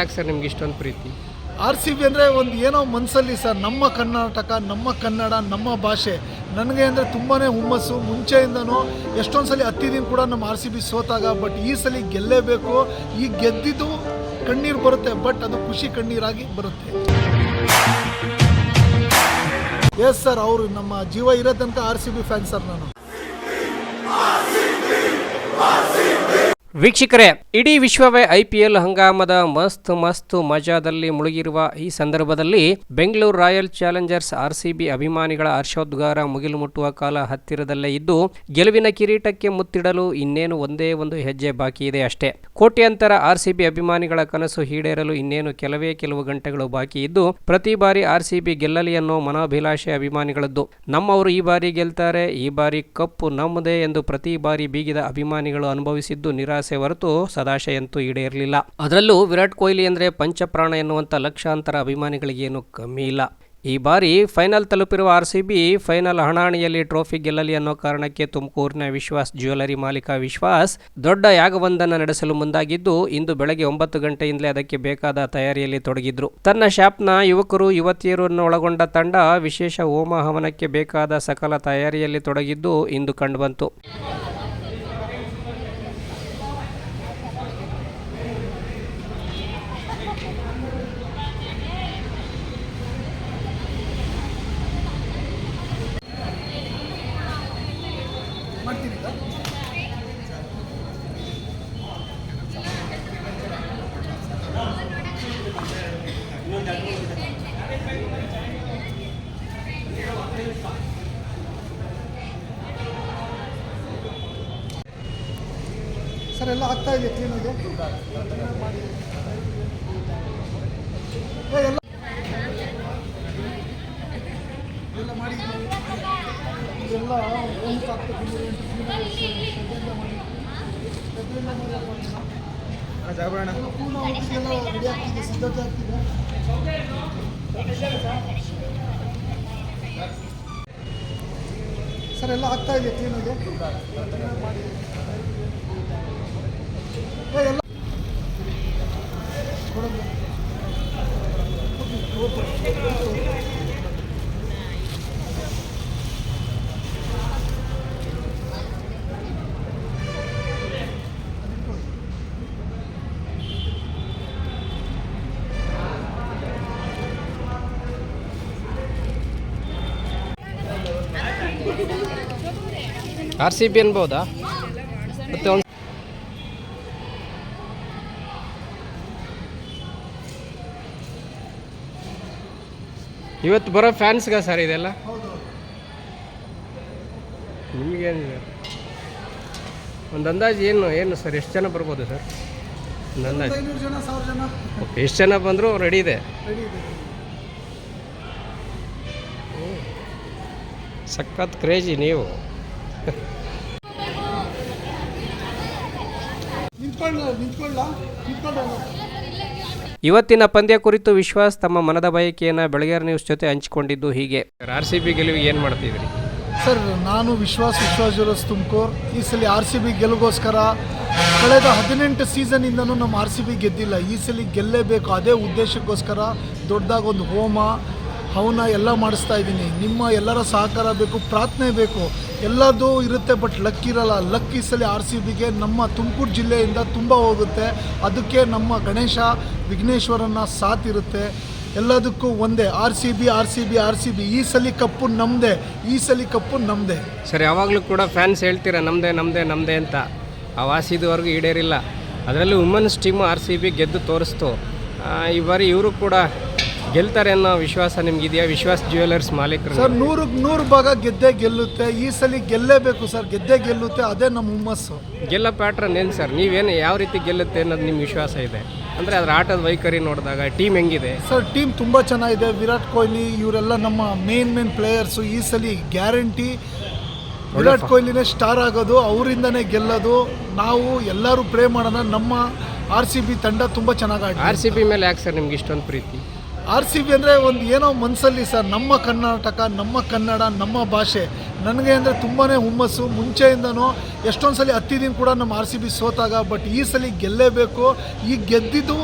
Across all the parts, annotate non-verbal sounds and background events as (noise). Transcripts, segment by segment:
ಯಾಕೆ ಸರ್ ನಿಮ್ಗೆ ಇಷ್ಟೊಂದು ಪ್ರೀತಿ? ಆರ್ ಸಿ ಬಿ ಅಂದರೆ ಒಂದು ಏನೋ ಮನಸ್ಸಲ್ಲಿ ಸರ್ ನಮ್ಮ ಕರ್ನಾಟಕ ನಮ್ಮ ಕನ್ನಡ ನಮ್ಮ ಭಾಷೆ. ನನಗೆ ಅಂದರೆ ತುಂಬಾ ಹುಮ್ಮಸ್ಸು. ಮುಂಚೆಯಿಂದನೂ ಎಷ್ಟೊಂದು ಸಲ ಹತ್ತಿದ್ದೀನಿ ಕೂಡ ನಮ್ಮ ಆರ್ ಸಿ ಬಿ ಸೋತಾಗ ಬಟ್ ಈ ಸಲ ಗೆಲ್ಲೇಬೇಕು. ಈ ಗೆದ್ದಿದ್ದು ಕಣ್ಣೀರು ಬರುತ್ತೆ ಬಟ್ ಅದು ಖುಷಿ ಕಣ್ಣೀರಾಗಿ ಬರುತ್ತೆ. ಎಸ್ ಸರ್ ಅವರು ನಮ್ಮ ಜೀವ ಇರೋ ತನಕ R C B fan sir ನಾನು. ವೀಕ್ಷಕರೇ, ಇಡೀ ವಿಶ್ವವೇ ಐಪಿಎಲ್ ಹಂಗಾಮದ ಮಸ್ತ್ ಮಸ್ತ್ ಮಜಾದಲ್ಲಿ ಮುಳುಗಿರುವ ಈ ಸಂದರ್ಭದಲ್ಲಿ ಬೆಂಗಳೂರು ರಾಯಲ್ ಚಾಲೆಂಜರ್ಸ್ ಆರ್ಸಿಬಿ ಅಭಿಮಾನಿಗಳ ಹರ್ಷೋದ್ಗಾರ ಮುಗಿಲು ಮುಟ್ಟುವ ಕಾಲ ಹತ್ತಿರದಲ್ಲೇ ಇದ್ದು, ಗೆಲುವಿನ ಕಿರೀಟಕ್ಕೆ ಮುತ್ತಿಡಲು ಇನ್ನೇನು ಒಂದೇ ಒಂದು ಹೆಜ್ಜೆ ಬಾಕಿ ಇದೆ ಅಷ್ಟೇ. ಕೋಟ್ಯಂತರ ಆರ್ಸಿಬಿ ಅಭಿಮಾನಿಗಳ ಕನಸು ಈಡೇರಲು ಇನ್ನೇನು ಕೆಲವೇ ಕೆಲವು ಗಂಟೆಗಳು ಬಾಕಿ ಇದ್ದು, ಪ್ರತಿ ಬಾರಿ ಆರ್ಸಿಬಿ ಗೆಲ್ಲಲಿ ಅನ್ನೋ ಮನೋಭಿಲಾಷೆ ಅಭಿಮಾನಿಗಳದ್ದು. ನಮ್ಮವರು ಈ ಬಾರಿ ಗೆಲ್ತಾರೆ, ಈ ಬಾರಿ ಕಪ್ಪು ನಮ್ಮದೇ ಎಂದು ಪ್ರತಿ ಬಾರಿ ಬೀಗಿದ ಅಭಿಮಾನಿಗಳು ಅನುಭವಿಸಿದ್ದು ನಿರಾಸೆ ಹೊರತು ಸದಾಶಯಂತೂ ಈಡೇರಲಿಲ್ಲ. ಅದರಲ್ಲೂ ವಿರಾಟ್ ಕೊಹ್ಲಿ ಅಂದರೆ ಪಂಚಪ್ರಾಣ ಎನ್ನುವಂಥ ಲಕ್ಷಾಂತರ ಅಭಿಮಾನಿಗಳಿಗೇನು ಕಮ್ಮಿ ಇಲ್ಲ. ಈ ಬಾರಿ ಫೈನಲ್ ತಲುಪಿರುವ ಆರ್ ಸಿ ಬಿ ಫೈನಲ್ ಹಣಾಣಿಯಲ್ಲಿ ಟ್ರೋಫಿ ಗೆಲ್ಲಲಿ ಅನ್ನೋ ಕಾರಣಕ್ಕೆ ತುಮಕೂರಿನ ವಿಶ್ವಾಸ್ ಜ್ಯುವೆಲರಿ ಮಾಲೀಕ ವಿಶ್ವಾಸ್ ದೊಡ್ಡ ಯಾಗವೊಂದನ್ನು ನಡೆಸಲು ಮುಂದಾಗಿದ್ದು, ಇಂದು ಬೆಳಗ್ಗೆ ಒಂಬತ್ತು ಗಂಟೆಯಿಂದಲೇ ಅದಕ್ಕೆ ಬೇಕಾದ ತಯಾರಿಯಲ್ಲಿ ತೊಡಗಿದ್ರು. ತನ್ನ ಶಾಪ್ನ ಯುವಕರು, ಯುವತಿಯರನ್ನು ಒಳಗೊಂಡ ತಂಡ ವಿಶೇಷ ಹೋಮ ಹವನಕ್ಕೆ ಬೇಕಾದ ಸಕಲ ತಯಾರಿಯಲ್ಲಿ ತೊಡಗಿದ್ದು ಇಂದು ಕಂಡುಬಂತು ಸರ್ ಎಲ್ಲ ಆಗ್ತಾ ಇದೆ ಕ್ಲೀನಾಗಿ ಏ, ಎಲ್ಲ ಎಲ್ಲ ಮಾಡಿ ಇದೆಲ್ಲ ಒಂದು ಆಗ್ತದೆ ರೆಡಿ ಆಗ್ತಿದೆ ಸಿದ್ಧತೆ ಆಗ್ತಿದೆ. ಸರ್ ಎಲ್ಲ ಆಗ್ತಾ ಇದೆ ಕ್ಲೀನಾಗಿ ಆರ್ ಸಿ ಬಿ ಅನ್ಬೋದಾ? ಮತ್ತೆ ಒಂದು ಇವತ್ತು ಬರೋ ಫ್ಯಾನ್ಸ್ಗ ಸರ್ ಇದೆಲ್ಲ? ನಿಮಗೇನಿದೆ? ಒಂದು ಅಂದಾಜು ಏನು ಏನು ಸರ್ ಎಷ್ಟು ಜನ ಬರ್ಬೋದು ಸರ್? ಒಂದು ಅಂದಾಜು. ಓಕೆ ಎಷ್ಟು ಜನ ಬಂದರೂ ರೆಡಿ ಇದೆ? ಸಖತ್ ಕ್ರೇಜಿ ನೀವು. (laughs) ಇವತ್ತಿನ ಪಂದ್ಯ ಕುರಿತು ವಿಶ್ವಾಸ್ ತಮ್ಮ ಮನದ ಬಯಕೆಯನ್ನು ಬೆಳಗೇರ್ ನ್ಯೂಸ್ ಜೊತೆ ಹಂಚಿಕೊಂಡಿದ್ದು ಹೀಗೆ. ಆರ್ ಸಿ ಬಿ ಗೆಲುವಿಗೆ ಏನು ಮಾಡ್ತಿದ್ರಿ? ಸರ್ ನಾನು ವಿಶ್ವಾಸ್ ವಿಶ್ವಾಸ್ ಜುರಸ್ ತುಮಕೂರು. ಈ ಸಲ ಆರ್ ಸಿ ಬಿ ಗೆಲುಗೋಸ್ಕರ ಕಳೆದ ಹದಿನೆಂಟು ಸೀಸನಿಂದನೂ ನಮ್ಮ ಆರ್ ಸಿ ಬಿ ಗೆದ್ದಿಲ್ಲ. ಈ ಸಲ ಗೆಲ್ಲೇಬೇಕು. ಅದೇ ಉದ್ದೇಶಕ್ಕೋಸ್ಕರ ದೊಡ್ಡದಾಗಿ ಒಂದು ಹೋಮ ಹವನ ಎಲ್ಲ ಮಾಡಿಸ್ತಾ ಇದ್ದೀನಿ. ನಿಮ್ಮ ಎಲ್ಲರ ಸಹಕಾರ ಬೇಕು, ಪ್ರಾರ್ಥನೆ ಬೇಕು. ಎಲ್ಲದೂ ಇರುತ್ತೆ ಬಟ್ ಲಕ್ ಇರಲ್ಲ. ಲಕ್ ಈ ಸಲ ಆರ್ ಸಿ ಬಿಗೆ ನಮ್ಮ ತುಮಕೂರು ಜಿಲ್ಲೆಯಿಂದ ತುಂಬ ಹೋಗುತ್ತೆ. ಅದಕ್ಕೆ ನಮ್ಮ ಗಣೇಶ, ವಿಘ್ನೇಶ್ವರನ ಸಾಥ್ ಇರುತ್ತೆ. ಎಲ್ಲದಕ್ಕೂ ಒಂದೇ. R C B R C B R C B ಈ ಸಲಿ ಕಪ್ಪು ನಮ್ಮದೇ ಈ ಸಲಿ ಕಪ್ಪು ನಮ್ಮದೇ ಸರ್ ಯಾವಾಗಲೂ ಕೂಡ ಫ್ಯಾನ್ಸ್ ಹೇಳ್ತೀರಾ ನಮ್ಮದೇ ನಮ್ಮದೇ ನಮ್ಮದೇ ಅಂತ? ಆ ವಾಸಿದವರೆಗೂ ಈಡೇರಿಲ್ಲ. ಅದರಲ್ಲಿ women's team R C B ಗೆದ್ದು ತೋರಿಸ್ತು. ಈ ಬಾರಿ ಇವರು ಕೂಡ ಗೆಲ್ತಾರೆ ಅನ್ನೋ ವಿಶ್ವಾಸ ನಿಮ್ಗಿದೆಯಾ? ವಿಶ್ವಾಸ್ ಜ್ಯುವೆಲರ್ಸ್ ಮಾಲೀಕರು ಸರ್ ನೂರು ನೂರು ಭಾಗ ಗೆದ್ದೇ ಗೆಲ್ಲುತ್ತೆ. ಈ ಸಲ ಗೆಲ್ಲೇಬೇಕು ಸರ್. ಗೆದ್ದೇ ಗೆಲ್ಲುತ್ತೆ. ಅದೇ ನಮ್ಮ ಹುಮ್ಮಸ್ಸು. ಗೆಲ್ಲ ಪ್ಯಾಟ್ರನ್ ಏನು ಸರ್? ನೀವೇನು ಯಾವ ರೀತಿ ಗೆಲ್ಲುತ್ತೆ ಅನ್ನೋದು ನಿಮ್ಮ ವಿಶ್ವಾಸ ಇದೆ? ಅಂದರೆ ಅದರ ಆಟದ ವೈಖರಿ ನೋಡಿದಾಗ ಟೀಮ್ ಹೆಂಗಿದೆ? ಸರ್ ಟೀಮ್ ತುಂಬ ಚೆನ್ನಾಗಿದೆ. ವಿರಾಟ್ ಕೊಹ್ಲಿ ಇವರೆಲ್ಲ ನಮ್ಮ ಮೇನ್ ಮೇನ್ ಪ್ಲೇಯರ್ಸು. ಈ ಸಲ ಗ್ಯಾರಂಟಿ ವಿರಾಟ್ ಕೊಹ್ಲಿನೇ ಸ್ಟಾರ್ ಆಗೋದು. ಅವರಿಂದನೇ ಗೆಲ್ಲೋದು. ನಾವು ಎಲ್ಲರೂ ಪ್ರೇ ಮಾಡೋಣ. ನಮ್ಮ ಆರ್ ಸಿ ಬಿ ತಂಡ ತುಂಬ ಚೆನ್ನಾಗಿ ಆರ್ ಸಿ ಬಿ ಮೇಲೆ ಯಾಕೆ ಸರ್ ನಿಮ್ಗೆ ಇಷ್ಟೊಂದು ಪ್ರೀತಿ? ಆರ್ ಸಿ ಬಿ ಅಂದರೆ ಒಂದು ಏನೋ ಮನಸ್ಸಲ್ಲಿ ಸರ್, ನಮ್ಮ ಕರ್ನಾಟಕ, ನಮ್ಮ ಕನ್ನಡ, ನಮ್ಮ ಭಾಷೆ. ನನಗೆ ಅಂದರೆ ತುಂಬಾ ಹುಮ್ಮಸ್ಸು. ಮುಂಚೆಯಿಂದನೂ ಎಷ್ಟೊಂದು ಸಲ ಹತ್ತಿದ್ದೀನಿ ಕೂಡ ನಮ್ಮ ಆರ್ ಸಿ ಬಿ ಸೋತಾಗ, ಬಟ್ ಈ ಸಲ ಗೆಲ್ಲೇಬೇಕು. ಈ ಗೆದ್ದಿದ್ದು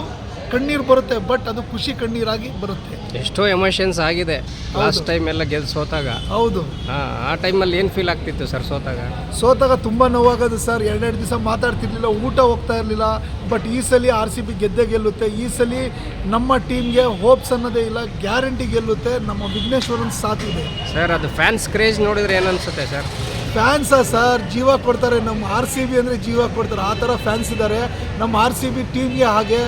ಕಣ್ಣೀರು ಬರುತ್ತೆ ಬಟ್ ಅದು ಖುಷಿ ಕಣ್ಣೀರಾಗಿ ಬರುತ್ತೆ. ಎಷ್ಟೋ ಎಮೋಷನ್ಸ್ ಆಗಿದೆ. ಲಾಸ್ಟ್ ಟೈಮ್ ಎಲ್ಲ ಗೆದ್ದು ಸೋತಾಗ ಹೌದು. ಆ, ಆ ಟೈಮಲ್ಲಿ ಏನು ಫೀಲ್ ಆಗ್ತಿತ್ತು ಸರ್ ಸೋತಾಗ? ಸೋತಾಗ ತುಂಬ ನೋವಾಗೋದು ಸರ್ ಎರಡೆರಡು ದಿವಸ ಮಾತಾಡ್ತಿರ್ಲಿಲ್ಲ ಊಟ ಹೋಗ್ತಾ ಇರಲಿಲ್ಲ ಬಟ್ ಈ ಸಲ ಆರ್ ಸಿ ಬಿ ಗೆದ್ದೇ ಗೆಲ್ಲುತ್ತೆ. ಈ ಸಲ ನಮ್ಮ ಟೀಮ್ಗೆ ಹೋಪ್ಸ್ ಅನ್ನೋದೇ ಇಲ್ಲ ಗ್ಯಾರಂಟಿ ಗೆಲ್ಲುತ್ತೆ. ನಮ್ಮ ವಿಘ್ನೇಶ್ವರನ್ ಸಾಥ್ ಇದೆ. ಸರ್ ಅದು ಫ್ಯಾನ್ಸ್ ಕ್ರೇಜ್ ನೋಡಿದ್ರೆ ಏನನ್ಸುತ್ತೆ ಅನ್ಸುತ್ತೆ ಸರ್ ಫ್ಯಾನ್ಸಾ ಸರ್ ಜೀವ ಕೊಡ್ತಾರೆ. ನಮ್ಮ ಆರ್ ಸಿ ಬಿ ಅಂದರೆ ಜೀವ ಕೊಡ್ತಾರೆ. ಆ ಥರ ಫ್ಯಾನ್ಸ್ ಇದ್ದಾರೆ ನಮ್ಮ ಆರ್ ಸಿ ಬಿ ಟೀಮ್ಗೆ ಹಾಗೆ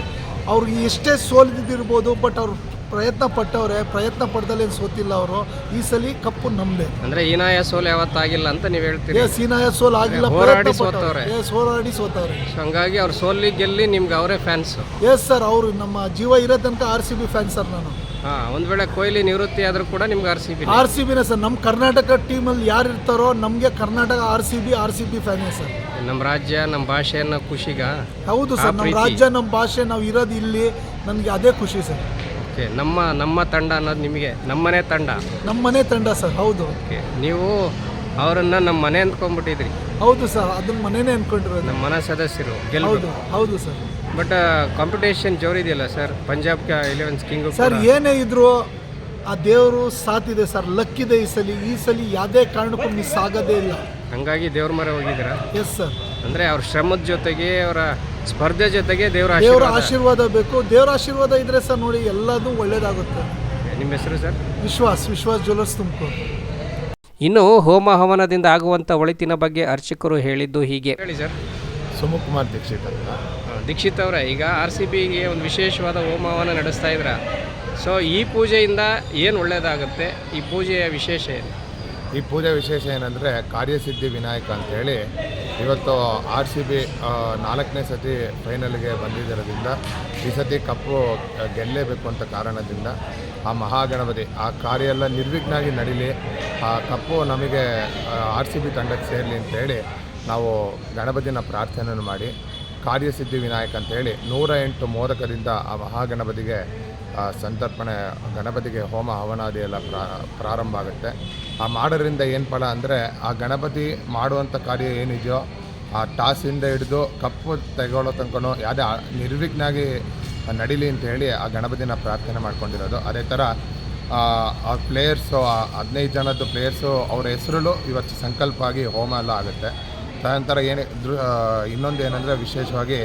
ಅವ್ರಿಗೆ ಎಷ್ಟೇ ಸೋಲಿದಿರ್ಬೋದು ಬಟ್ ಅವ್ರು ಪ್ರಯತ್ನ ಪಟ್ಟವ್ರೆ ಪ್ರಯತ್ನ ಪಡ್ದಲ್ಲೇನು ಸೋತಿಲ್ಲ ಅವರು. ಈ ಸಲ ಕಪ್ಪು ನಮ್ಮದೇ ಅಂದ್ರೆ ಹೀನಾಯ ಸೋಲು ಯಾವತ್ತಾಗಿಲ್ಲ ಅಂತ ನೀವು ಹೇಳ್ತೀರಿ. ಎಸ್ ಸೀನಾಯ ಸೋಲು ಆಗಿಲ್ಲ ಹೋರಾಡಿ ಸೋತವ್ರೆ. ಹೋರಾಡಿ ಸೋತವ್ರೆ. ಹಂಗಾಗಿ ಅವ್ರು ಸೋಲಿ ಗೆಲ್ಲಿ ನಿಮ್ಗೆ ಅವರೇ ಫ್ಯಾನ್ಸ್ ಎಸ್ ಸರ್ ಅವರು ನಮ್ಮ ಜೀವ ಇರೋ ತನಕ R C B fans sir ನಾನು. ಹಾ ಒಂದು ವೇಳೆ ಕೊಹ್ಲಿ ನಿವೃತ್ತಿ ಆದರೂ ಕೂಡ ನಿಮ್ಗೆ R C B R C ಬಿನೇ sir. ನಮ್ಮ ಕರ್ನಾಟಕ ಟೀಮಲ್ಲಿ ಯಾರು ಇರ್ತಾರೋ ನಮಗೆ Karnataka R C B R C B ಫ್ಯಾನೇ sir. ನಮ್ಮ ರಾಜ್ಯ ನಮ್ಮ ಭಾಷೆಯನ್ನ ಖುಷಿಗ ಹೌದು ಆ ಸರ್ ನಮ್ಮ ಪ್ರೀತಿ. ರಾಜ್ಯ ನಮ್ಮ ಭಾಷೆ ನಾವು ಇರೋದು ಇಲ್ಲಿ ನಮಗೆ ಅದೇ ಖುಷಿ ಸರ್. ಓಕೆ ನಮ್ಮ ನಮ್ಮ ತಂಡ ಅನ್ನೋದು ನಿಮಗೆ ನಮ್ಮನೆ ತಂಡ. ನಮ್ಮ ಮನೆ ತಂಡ ಸರ್ ಹೌದು. ಓಕೆ ನೀವು ಅವರನ್ನ ನಮ್ಮ ಮನೆ ಅಂದ್ಕೊಂಡ್ಬಿಟ್ಟಿದ್ರಿ. ಹೌದು ಸರ್ ಅದನ್ನ ಮನೇನೆ ಅನ್ಕೊಂಡಿರೋದು ನಮ್ಮ ಮನೆ ಸದಸ್ಯರು ಗೆಲ್ಬೇಕು. ಹೌದು ಹೌದು sir. But competition ಜೋರಿದೆಯಲ್ಲ sir? Punjab elevens king sir ಏನೇ ಇದ್ರು ಆ ದೇವರು ಇದೆ ಸರ್ ಲಕ್ ಇದೆ ಈ ಸಲ. ಈ ಸಲ ಯಾವುದೇ ಕಾರಣಕ್ಕೂ ಮಿಸ್ ಆಗೋದೇ ಇಲ್ಲ. ಹಂಗಾಗಿ ದೇವ್ರ ಮರ ಹೋಗಿದ್ದೀರಾ? ಎಸ್ ಸರ್ ಅಂದ್ರೆ ಅವ್ರ ಶ್ರಮದ ಜೊತೆಗೆ ಅವರ ಸ್ಪರ್ಧೆ ಜೊತೆಗೆ ದೇವರ ದೇವರ ಆಶೀರ್ವಾದ ಆಶೀರ್ವಾದ ಬೇಕು. ದೇವರ ಆಶೀರ್ವಾದ ಇದ್ರೆ ಸರ್ ನೋಡಿ ಎಲ್ಲದೂ ಒಳ್ಳೇದಾಗುತ್ತೆ. ನಿಮ್ಮ ಹೆಸರು ಸರ್? ವಿಶ್ವಾಸ್ ವಿಶ್ವಾಸ್ ಜ್ಯುವೆಲರ್ಸ್ ತುಮಕೂರು. ಇನ್ನು ಹೋಮ ಹವನದಿಂದ ಆಗುವಂಥ ಒಳಿತಿನ ಬಗ್ಗೆ ಅರ್ಚಕರು ಹೇಳಿದ್ದು ಹೀಗೆ. ಹೇಳಿ ಸರ್. ಸುಮುಖ್ ಕುಮಾರ್ ದೀಕ್ಷಿತ್ ಅಂತ. ದೀಕ್ಷಿತ್ ಅವರೇ, ಈಗ ಆರ್ ಸಿ ಬಿಗೆ ಒಂದು ವಿಶೇಷವಾದ ಹೋಮವನ್ನು ನಡೆಸ್ತಾ ಇದ್ರ. ಸೊ ಈ ಪೂಜೆಯಿಂದ ಏನು ಒಳ್ಳೆಯದಾಗುತ್ತೆ ಈ ಪೂಜೆಯ ವಿಶೇಷ ಏನು? ಈ ಪೂಜೆ ವಿಶೇಷ ಏನಂದರೆ, ಕಾರ್ಯಸಿದ್ಧಿ ವಿನಾಯಕ ಅಂತೇಳಿ ಇವತ್ತು ಆರ್ ಸಿ ಬಿ ನಾಲ್ಕನೇ ಸತಿ ಫೈನಲ್ಗೆ ಬಂದಿದ್ದರಿಂದ ಈ ಸತಿ ಕಪ್ಪು ಗೆಲ್ಲಲೇಬೇಕು ಅಂತ ಕಾರಣದಿಂದ, ಆ ಮಹಾಗಣಪತಿ, ಆ ಕಾರ್ಯ ಎಲ್ಲ ನಿರ್ವಿಘ್ನಾಗಿ ನಡೀಲಿ, ಆ ಕಪ್ಪು ನಮಗೆ ಆರ್ ಸಿ ಬಿ ತಂಡಕ್ಕೆ ಸೇರಲಿ ಅಂತೇಳಿ ನಾವು ಗಣಪತಿನ ಪ್ರಾರ್ಥನೆಯನ್ನು ಮಾಡಿ ಕಾರ್ಯಸಿದ್ಧಿ ವಿನಾಯಕ ಅಂತೇಳಿ ನೂರ ಎಂಟು ಮೋದಕದಿಂದ ಆ ಮಹಾಗಣಪತಿಗೆ ಆ, ಸಂತರ್ಪಣೆ ಗಣಪತಿಗೆ ಹೋಮ ಹವನಾದಿ ಎಲ್ಲ ಪ್ರಾ ಪ್ರಾರಂಭ ಆಗುತ್ತೆ. ಆ ಮಾಡೋದ್ರಿಂದ ಏನು ಫಲ ಅಂದರೆ ಆ ಗಣಪತಿ ಮಾಡುವಂಥ ಕಾರ್ಯ ಏನಿದೆಯೋ ಆ ಟಾಸಿಂದ ಹಿಡಿದು ಕಪ್ಪು ತೆಗೊಳ್ಳೋ ತನಕನೂ ಯಾವುದೇ ಆ- ನಿರ್ವಿಘ್ನಾಗಿ ನಡೀಲಿ ಅಂತ ಹೇಳಿ ಆ ಗಣಪತಿನ ಪ್ರಾರ್ಥನೆ ಮಾಡ್ಕೊಂಡಿರೋದು. ಅದೇ ಥರ ಆ, ಆ ಪ್ಲೇಯರ್ಸು ಹದಿನೈದು ಜನದ್ದು ಪ್ಲೇಯರ್ಸು ಅವ್ರ ಹೆಸರಲ್ಲೂ ಇವತ್ತು ಸಂಕಲ್ಪ ಆಗಿ ಹೋಮ ಎಲ್ಲ ಆಗುತ್ತೆ. ತದನಂತರ ಏನೇ ದೃ ಇನ್ನೊಂದು ಏನಂದರೆ ವಿಶೇಷವಾಗಿ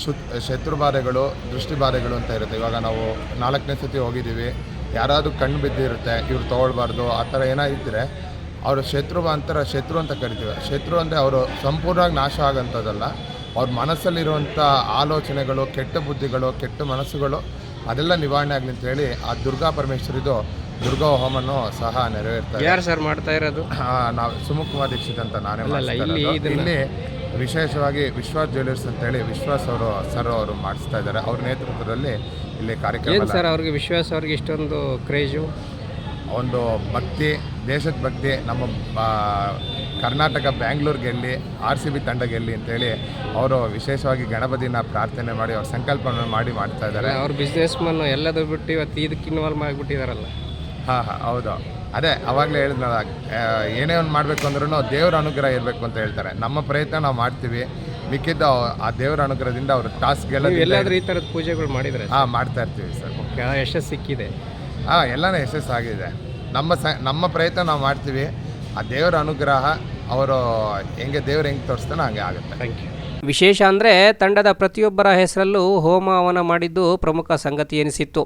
ಶು ಶತ್ರು ಬಾಧೆಗಳು ದೃಷ್ಟಿ ಬಾಧೆಗಳು ಅಂತ ಇರುತ್ತೆ. ಇವಾಗ ನಾವು ನಾಲ್ಕನೇ ಸತಿ ಹೋಗಿದ್ದೀವಿ. ಯಾರಾದರೂ ಕಣ್ಣು ಬಿದ್ದಿರುತ್ತೆ, ಇವ್ರು ತೊಗೊಳ್ಬಾರ್ದು, ಆ ಥರ ಏನಾಗಿದ್ದರೆ ಅವರು ಶತ್ರು ಅಂತರ ಶತ್ರು ಅಂತ ಕರಿತೀವಿ. ಶತ್ರು ಅಂದರೆ ಅವರು ಸಂಪೂರ್ಣವಾಗಿ ನಾಶ ಆಗೋಂಥದ್ದಲ್ಲ. ಅವ್ರ ಮನಸ್ಸಲ್ಲಿರುವಂಥ ಆಲೋಚನೆಗಳು, ಕೆಟ್ಟ ಬುದ್ಧಿಗಳು, ಕೆಟ್ಟ ಮನಸ್ಸುಗಳು ಅದೆಲ್ಲ ನಿವಾರಣೆ ಆಗಲಿ ಅಂತ ಹೇಳಿ ಆ ದುರ್ಗಾ ಪರಮೇಶ್ವರಿದು ದುರ್ಗಾ ಹೋಮನು ಸಹ ನೆರವೇರ್ತಾರೆ. ಯಾರು ಸರ್ ಮಾಡ್ತಾ ಇರೋದು? ನಾವು ಸುಮುಖ್ ಕುಮಾರ್ ದೀಕ್ಷಿತ್ ಅಂತ ನಾನೇ ಮಾಡಿಸ್ತಾ ಇಲ್ಲಿ ಇರೋದು. ಇದನ್ನ- ಇಲ್ಲಿ ವಿಶೇಷವಾಗಿ ವಿಶ್ವಾಸ್ ಜ್ಯುವೆಲರ್ಸ್ ಅಂತೇಳಿ ವಿಶ್ವಾಸ್ ಅವರು ಸರ್ ಅವರು ಮಾಡಿಸ್ತಾ ಇದ್ದಾರೆ. ಅವ್ರ ನೇತೃತ್ವದಲ್ಲಿ ಇಲ್ಲಿ ಕಾರ್ಯಕ್ರಮ ಏನು ಸರ್ ಅವ್ರಿಗೆ ವಿಶ್ವಾಸ ಅವ್ರಿಗೆ ಇಷ್ಟೊಂದು ಕ್ರೇಜು ಒಂದು ಭಕ್ತಿ ದೇಶದ ಭಕ್ತಿ ನಮ್ಮ ಕರ್ನಾಟಕ ಬ್ಯಾಂಗ್ಳೂರ್ ಗೆಲ್ಲಿ ಆರ್ ಸಿ ಬಿ ತಂಡ ಗೆಲ್ಲಿ ಅಂತೇಳಿ ಅವರು ವಿಶೇಷವಾಗಿ ಗಣಪತಿನ ಪ್ರಾರ್ಥನೆ ಮಾಡಿ ಅವ್ರ ಸಂಕಲ್ಪವನ್ನು ಮಾಡಿ ಮಾಡ್ತಾ ಇದ್ದಾರೆ. ಅವ್ರ ಬಿಸ್ನೆಸ್ ಮನ್ ಎಲ್ಲದೂ ಬಿಟ್ಟು ಇವತ್ತು ಇದಕ್ಕೆ ಇನ್ವಾಲ್ವ್ ಆಗಿಬಿಟ್ಟಿದಾರಲ್ಲ. ಹಾಂ ಹಾಂ ಹೌದು. ಅದೇ ಅವಾಗಲೇ ಹೇಳಿದ್ನಲ್ಲ ಏನೇ ಒಂದು ಮಾಡಬೇಕು ಅಂದ್ರೂ ದೇವರ ಅನುಗ್ರಹ ಇರಬೇಕು ಅಂತ ಹೇಳ್ತಾರೆ. ನಮ್ಮ ಪ್ರಯತ್ನ ನಾವು ಮಾಡ್ತೀವಿ. ಮಿಕ್ಕಿದ್ದ ಆ ದೇವರ ಅನುಗ್ರಹದಿಂದ ಅವರು ಟಾಸ್ಕ್ಗೆಲ್ಲ ಎಲ್ಲಾದರೂ ಎಲ್ಲಾದ್ರೂ ಈ ಥರದ ಪೂಜೆಗಳು ಮಾಡಿದ್ರೆ ಹಾಂ ಮಾಡ್ತಾ ಇರ್ತೀವಿ ಸರ್. ಯಶಸ್ಸು ಸಿಕ್ಕಿದೆ. ಹಾಂ ಎಲ್ಲನೂ ಯಶಸ್ಸಾಗಿದೆ ನಮ್ಮ ಸ ನಮ್ಮ ಪ್ರಯತ್ನ ನಾವು ಮಾಡ್ತೀವಿ. ಆ ದೇವರ ಅನುಗ್ರಹ ಅವರು ಹೆಂಗೆ ದೇವ್ರು ಹೆಂಗೆ ತೋರಿಸ್ತಾನೋ ಹಂಗೆ ಆಗುತ್ತೆ. ಥ್ಯಾಂಕ್ ಯು ವಿಶೇಷ ಅಂದರೆ ತಂಡದ ಪ್ರತಿಯೊಬ್ಬರ ಹೆಸರಲ್ಲೂ ಹೋಮ ಹವನ ಮಾಡಿದ್ದು ಪ್ರಮುಖ ಸಂಗತಿ ಎನಿಸಿತ್ತು.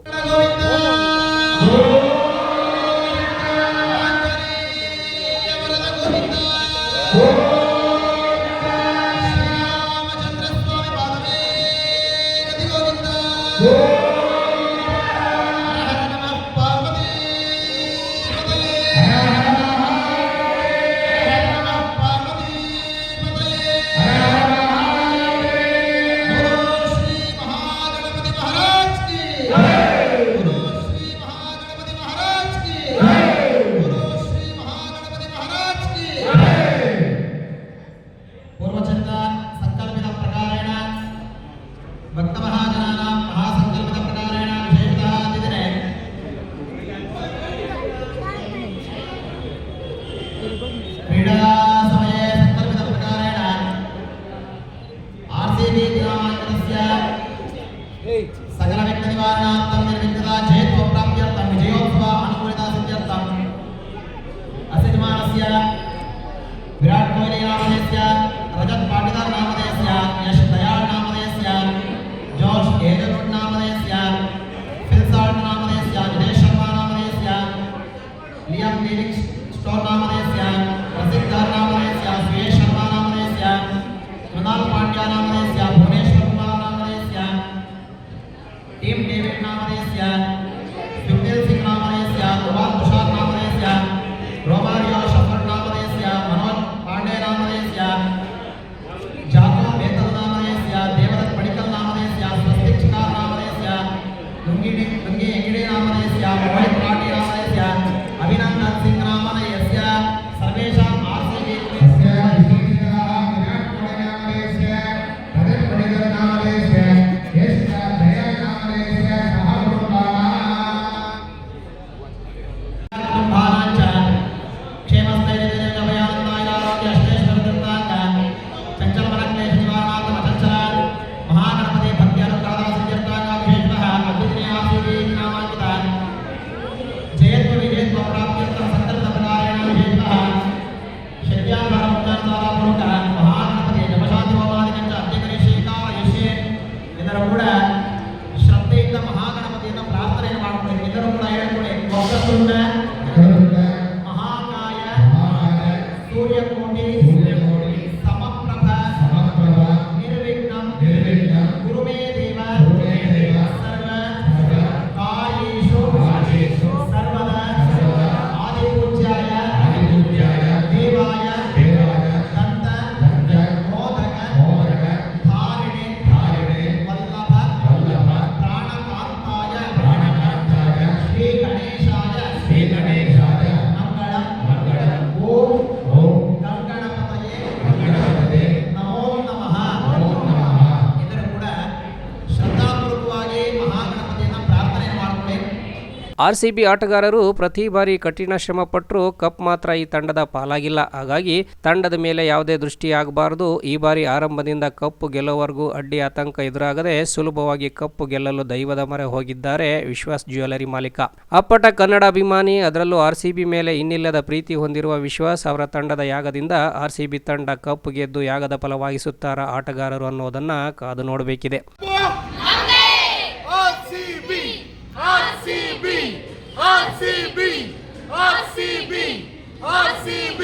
ಆರ್ಸಿಬಿ ಆಟಗಾರರು ಪ್ರತಿ ಬಾರಿ ಕಠಿಣ ಶ್ರಮ ಪಟ್ಟರೂ ಕಪ್ ಮಾತ್ರ ಈ ತಂಡದ ಪಾಲಾಗಿಲ್ಲ. ಹಾಗಾಗಿ ತಂಡದ ಮೇಲೆ ಯಾವುದೇ ದೃಷ್ಟಿಯಾಗಬಾರದು ಈ ಬಾರಿ ಆರಂಭದಿಂದ ಕಪ್ ಗೆಲ್ಲುವವರೆಗೂ ಅಡ್ಡಿ ಆತಂಕ ಎದುರಾಗದೆ ಸುಲಭವಾಗಿ ಕಪ್ ಗೆಲ್ಲಲು ದೈವದ ಮೊರೆ ಹೋಗಿದ್ದಾರೆ ವಿಶ್ವಾಸ್ ಜ್ಯುವೆಲರಿ ಮಾಲೀಕ. ಅಪ್ಪಟ ಕನ್ನಡ ಅಭಿಮಾನಿ, ಅದರಲ್ಲೂ ಆರ್ಸಿಬಿ ಮೇಲೆ ಇನ್ನಿಲ್ಲದ ಪ್ರೀತಿ ಹೊಂದಿರುವ ವಿಶ್ವಾಸ್ ಅವರ ತಂಡದ ಯಾಗದಿಂದ ಆರ್ಸಿಬಿ ತಂಡ ಕಪ್ ಗೆದ್ದು ಯಾಗದ ಫಲವಾಗಿಸುತ್ತಾರ ಆಟಗಾರರು ಅನ್ನೋದನ್ನ ಕಾದು ನೋಡಬೇಕಿದೆ. RCB, RCB, RCB, RCB.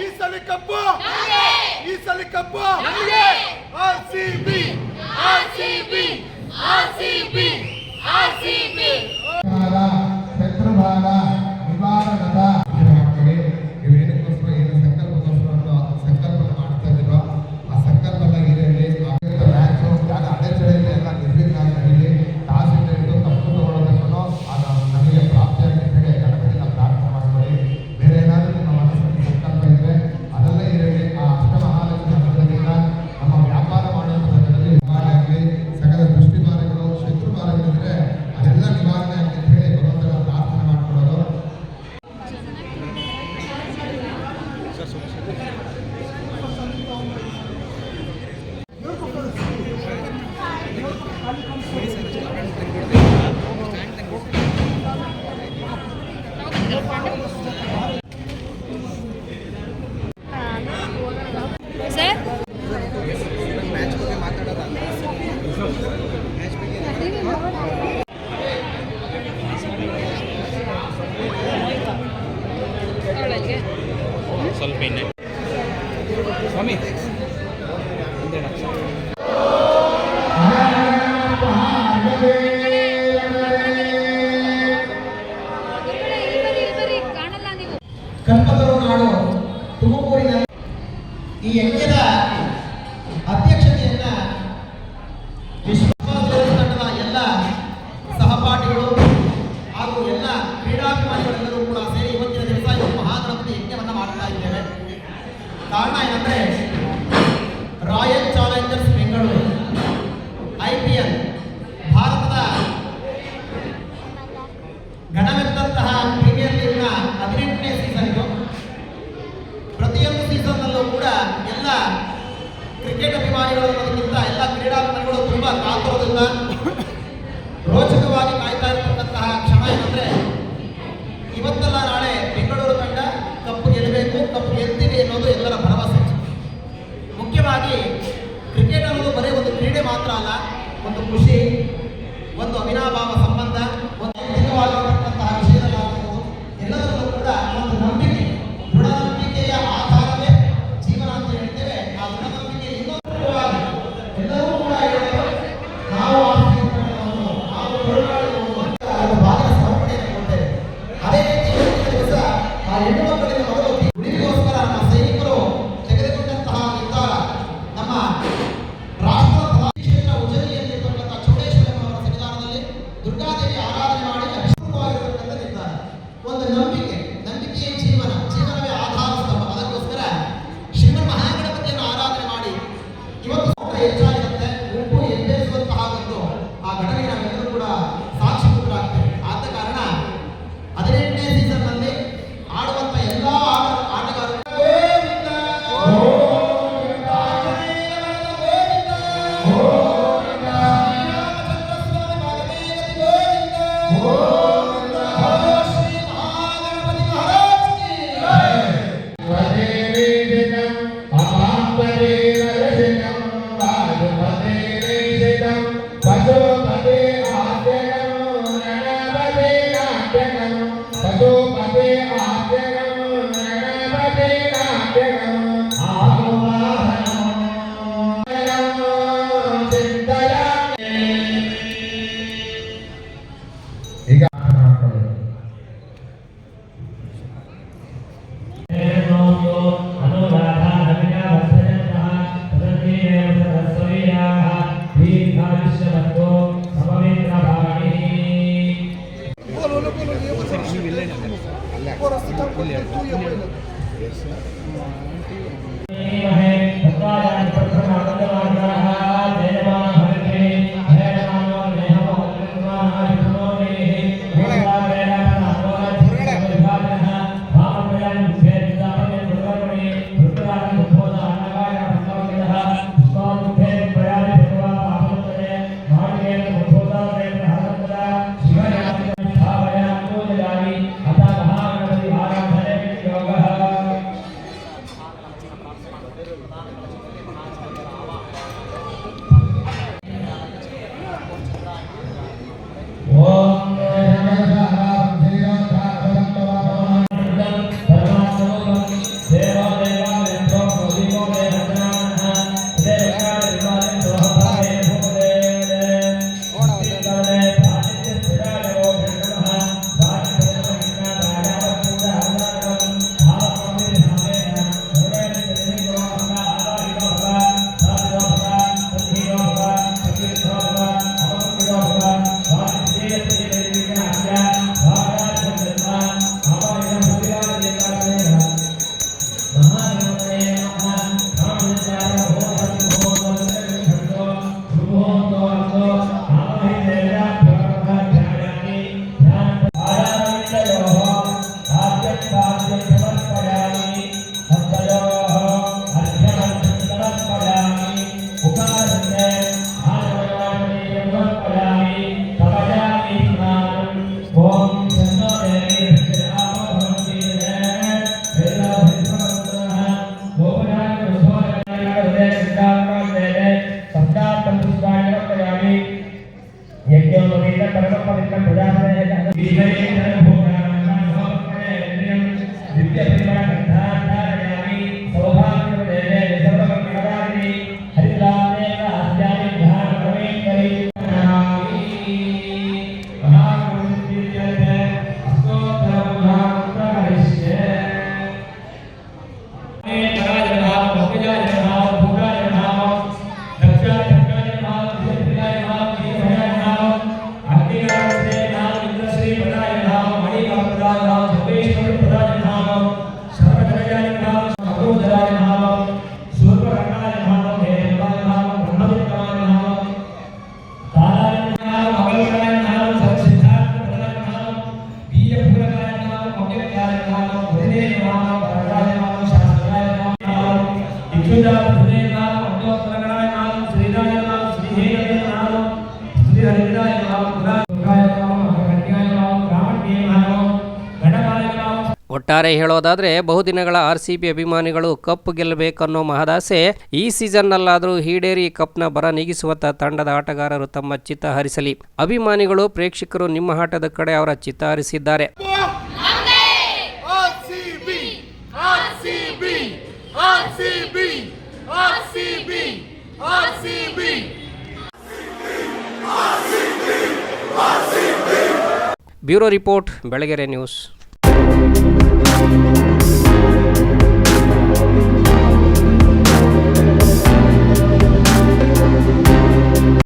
ಈ ಸಲ ಕಪ್ಪು ಈ ಸಲ ಕಪ್ಪು RCB, RCB, RCB, RCB. ಕಲ್ಪತರು ನಾಡು ತುಮಕೂರಿನಲ್ಲಿ ಈ ಯಜ್ಞದ ಒಟ್ಟಾರೆ ಹೇಳೋದಾದ್ರೆ ಬಹುದಿನಗಳ ಆರ್ ಸಿ ಬಿ ಅಭಿಮಾನಿಗಳು ಕಪ್ ಗೆಲ್ಲಬೇಕನ್ನೋ ಮಹದಾಸೆ ಈ ಸೀಸನ್ನಲ್ಲಾದರೂ ಈಡೇರಿ ಕಪ್ನ ಬರ ನೀಗಿಸುವತ್ತ ತಂಡದ ಆಟಗಾರರು ತಮ್ಮ ಚಿತ್ತ ಹರಿಸಲಿ. ಅಭಿಮಾನಿಗಳು, ಪ್ರೇಕ್ಷಕರು ನಿಮ್ಮ ಆಟದ ಕಡೆ ಅವರ ಚಿತ್ತ ಹರಿಸಿದ್ದಾರೆ. Bureau report, Belagere news. Thank you.